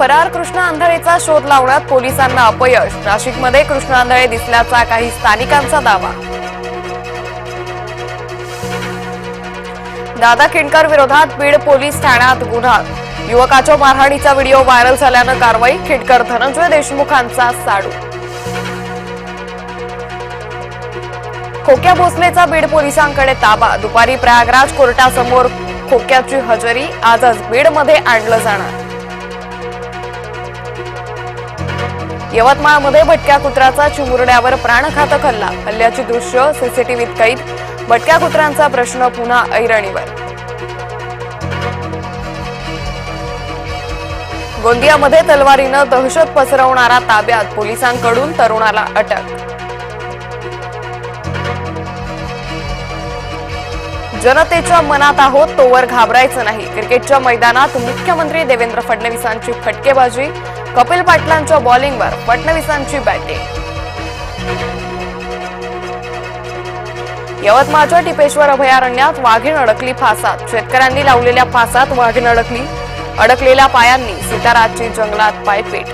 फरार कृष्ण आंधळेचा शोध लावण्यात पोलिसांना अपयश. नाशिकमध्ये कृष्ण आंधळे दिसल्याचा काही स्थानिकांचा दावा. दादा खिंडकर विरोधात बीड पोलीस ठाण्यात गुन्हा. युवकाच्या मारहाणीचा व्हिडिओ व्हायरल झाल्यानं कारवाई खिंडकर धनंजय देशमुखांचा साडू. खोक्या भोसलेचा बीड पोलिसांकडे ताबा. दुपारी प्रयागराज कोर्टासमोर खोक्याची हजेरी. आजच बीडमध्ये आणलं जाणार. यवतमाळमध्ये भटक्या कुत्र्याचा चिमुरड्यावर प्राणघातक हल्ला. हल्ल्याची दृश्य सीसीटीव्हीत कैद. भटक्या कुत्र्यांचा प्रश्न पुन्हा ऐरणीवर. गोंदियामध्ये तलवारीनं दहशत पसरवणारा ताब्यात पोलिसांकडून तरुणाला अटक. जनतेच्या मनात आहोत तोवर घाबरायचं नाही. क्रिकेटच्या मैदानात मुख्यमंत्री देवेंद्र फडणवीसांची फटकेबाजी. कपिल पाटलांच्या बॉलिंगवर फडणवीसांची बॅटिंग. यवतमाळच्या टिपेश्वर अभयारण्यात वाघीण अडकली फासात. शेतकऱ्यांनी लावलेल्या फासात वाघीण अडकली. अडकलेल्या पायांनी सीताराजची जंगलात पायपीट.